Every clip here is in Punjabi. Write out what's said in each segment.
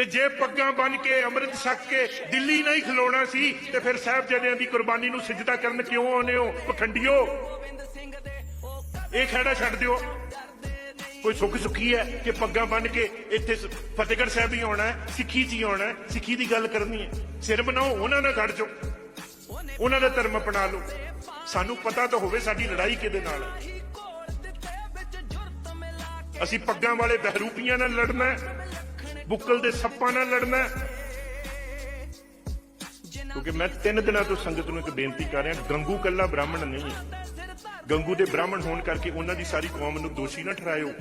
ਤੇ ਜੇ ਪੱਗਾਂ ਬੰਨ ਕੇ, ਅੰਮ੍ਰਿਤ ਛਕ ਕੇ ਦਿੱਲੀ ਨਹੀਂ ਖਲੋਣਾ ਸੀ, ਤੇ ਫਿਰ ਸਾਹਿਬਜ਼ਾਦਿਆਂ ਦੀ ਕੁਰਬਾਨੀ ਨੂੰ ਸਿਜਦਾ ਕਰਨ ਕਿਉਂ ਆਉਂਦੇ ਹੋ? ਪਖੰਡੀਓ, ਇਹ ਖੜਾ ਛੱਡ ਦਿਓ। ਕੋਈ ਸੁੱਖ ਸੁੱਖੀ ਹੈ ਕਿ ਪੱਗਾਂ ਬੰਨ ਕੇ ਇੱਥੇ ਫਤਿਹਗੜ੍ਹ ਸਾਹਿਬ ਹੀ ਆਉਣਾ ਸਿੱਖੀ ਚ ਹੀ ਆਉਣਾ ਸਿੱਖੀ ਦੀ ਗੱਲ ਕਰਨੀ ਹੈ। ਸਿਰ ਬਣਾਓ, ਉਹਨਾਂ ਨਾਲ ਖੜ ਜਾਓ। ਉਹਨਾਂ ਦਾ ਧਰਮ ਅਪਣਾ ਲਓ। ਸਾਨੂੰ ਪਤਾ ਤਾਂ ਹੋਵੇ ਸਾਡੀ ਲੜਾਈ ਕਿਹਦੇ ਨਾਲ ਹੈ। ਅਸੀਂ ਪੱਗਾਂ ਵਾਲੇ ਬਹਿਰੂਪੀਆਂ ਨਾਲ ਲੜਨਾ ਬੁੱਕਲ ਦੇ ਸੱਪਾਂ ਨਾਲ ਲੜਨਾ ਕਿਉਂਕਿ ਮੈਂ ਤਿੰਨ ਦਿਨਾਂ ਤੋਂ ਸੰਗਤ ਨੂੰ ਇੱਕ ਬੇਨਤੀ ਕਰ ਰਿਹਾ, ਗੰਗੂ ਕੱਲਾ ਬ੍ਰਾਹਮਣ ਨਹੀਂ ਹੈ। ਗੰਗੂ ਦੇ ਬ੍ਰਾਹਮਣ ਹੋਣ ਕਰਕੇ ਉਹਨਾਂ ਦੀ ਸਾਰੀ ਕੌਮ ਨੂੰ ਦੋਸ਼ੀ ਨਾ ਠਹਿਰਾਇਓ।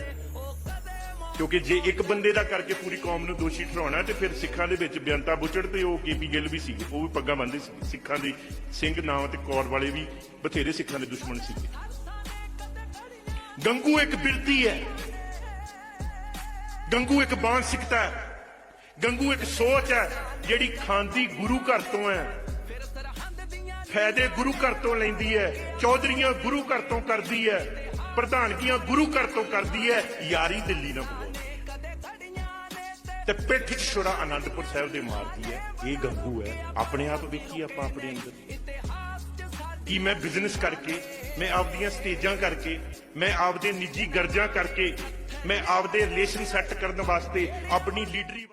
ਕਿਉਂਕਿ ਜੇ ਇੱਕ ਬੰਦੇ ਦਾ ਕਰਕੇ ਪੂਰੀ ਕੌਮ ਨੂੰ ਦੋਸ਼ੀ ਠਹਿਰਾਉਣਾ ਤੇ ਫਿਰ ਸਿੱਖਾਂ ਦੇ ਵਿੱਚ ਬੇਅੰਤਾ ਬੁੱਚੜ ਤੇ ਉਹ ਕੇਪੀ ਗਿੱਲ ਵੀ ਸੀ। ਉਹ ਵੀ ਪੱਗਾਂ ਬੰਨਦੇ ਸੀ। ਸਿੱਖਾਂ ਦੇ ਸਿੰਘ ਨਾਮ ਤੇ ਕੌਰ ਵਾਲੇ ਵੀ ਬਥੇਰੇ ਸਿੱਖਾਂ ਦੇ ਦੁਸ਼ਮਣ ਸੀ। ਗੰਗੂ ਇੱਕ ਬਿਰਤੀ ਹੈ। ਗੰਗੂ ਇੱਕ ਮਾਨਸਿਕਤਾ ਹੈ। ਗੰਗੂ ਇੱਕ ਸੋਚ ਹੈ, ਜਿਹੜੀ ਖਾਂਦੀ ਗੁਰੂ ਘਰ ਤੋਂ ਹੈ। ਫਾਇਦੇ ਗੁਰੂ ਘਰ ਤੋਂ ਲੈਂਦੀ ਹੈ, ਚੌਧਰੀਆਂ ਗੁਰੂ ਘਰ ਤੋਂ ਕਰਦੀ ਹੈ, ਪ੍ਰਧਾਨਗੀਆਂ ਗੁਰੂ ਘਰ ਤੋਂ ਕਰਦੀ ਹੈ, ਯਾਰੀ ਦਿੱਲੀ ਨਾਲ ਤੇ ਪਿੱਠ 'ਚ ਛੁਰਾ ਆਨੰਦਪੁਰ ਸਾਹਿਬ ਦੇ ਮਾਰਦੀ ਹੈ। ਇਹ ਗੰਗੂ ਹੈ। ਆਪਣੇ ਆਪ ਵੇਖੀ ਆਪਾਂ ਆਪਣੇ ਅੰਦਰ। ਕਿ ਮੈਂ ਬਿਜ਼ਨਸ ਕਰਕੇ, ਮੈਂ ਆਪਦੀਆਂ ਸਟੇਜਾਂ ਕਰਕੇ, ਮੈਂ ਆਪਦੇ ਨਿੱਜੀ ਗਰਜਾਂ ਕਰਕੇ ਮੈਂ ਆਪਦੇ ਰਿਲੇਸ਼ਨ ਸੈੱਟ ਕਰਨ ਵਾਸਤੇ ਆਪਣੀ ਲੀਡਰੀ